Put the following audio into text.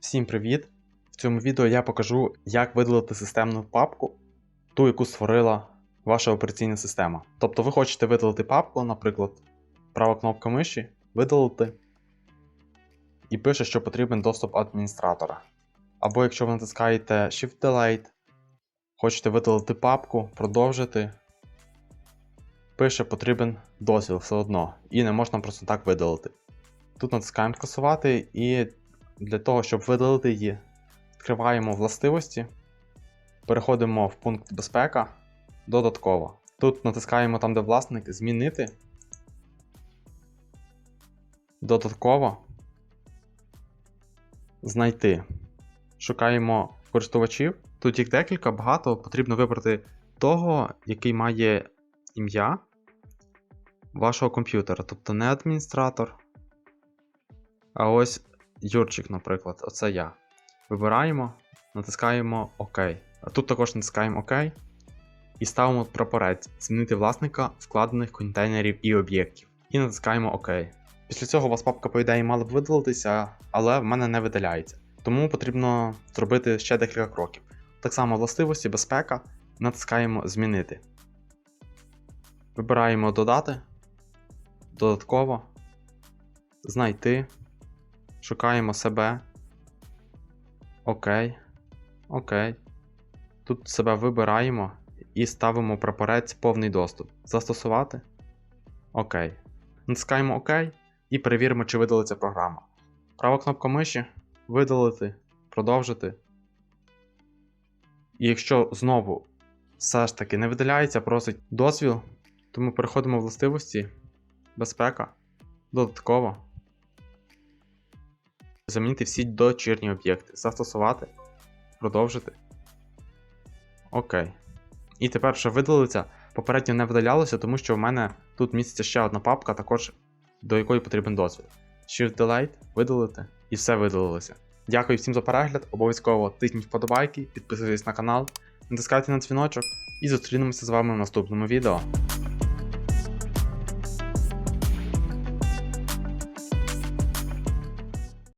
Всім привіт! В цьому відео я покажу, як видалити системну папку, ту, яку створила ваша операційна система. Тобто ви хочете видалити папку, наприклад, права кнопка миші, видалити, і пише, що потрібен доступ адміністратора. Або якщо ви натискаєте Shift-Delete, хочете видалити папку, продовжити, пише потрібен дозвіл все одно, і не можна просто так видалити. Тут натискаємо скасувати і для того, щоб видалити її, відкриваємо властивості, переходимо в пункт безпека, додатково. Тут натискаємо там, де власник, змінити. Додатково. Знайти. Шукаємо користувачів. Тут їх декілька, багато. Потрібно вибрати того, який має ім'я вашого комп'ютера. Тобто не адміністратор. А ось Юрчик, наприклад, оце я. Вибираємо, натискаємо ОК. А тут також натискаємо ОК. І ставимо прапорець змінити власника вкладених контейнерів і об'єктів. І натискаємо ОК. Після цього у вас папка, по ідеї, мала б видалитися, але в мене не видаляється. Тому потрібно зробити ще декілька кроків. Так само властивості, безпека, натискаємо Змінити. Вибираємо Додати. Додатково. Знайти. Шукаємо себе. Окей. Окей. Тут себе вибираємо і ставимо прапорець повний доступ. Застосувати. Окей. Натискаємо ОК і перевіримо, чи видалиться програма. Права кнопка миші. Видалити. Продовжити. І якщо знову все ж таки не видаляється, просить дозвіл, тому переходимо в властивості. Безпека. Додатково. Замінити всі дочірні об'єкти. Застосувати. Продовжити. Окей. І тепер, що видалиться, попередньо не видалялося, тому що в мене тут міститься ще одна папка, також до якої потрібен дозвіл. Shift-Delete, видалити, і все видалилося. Дякую всім за перегляд. Обов'язково тисніть вподобайки, підписуйтесь на канал, натискайте на дзвіночок і зустрінемося з вами в наступному відео.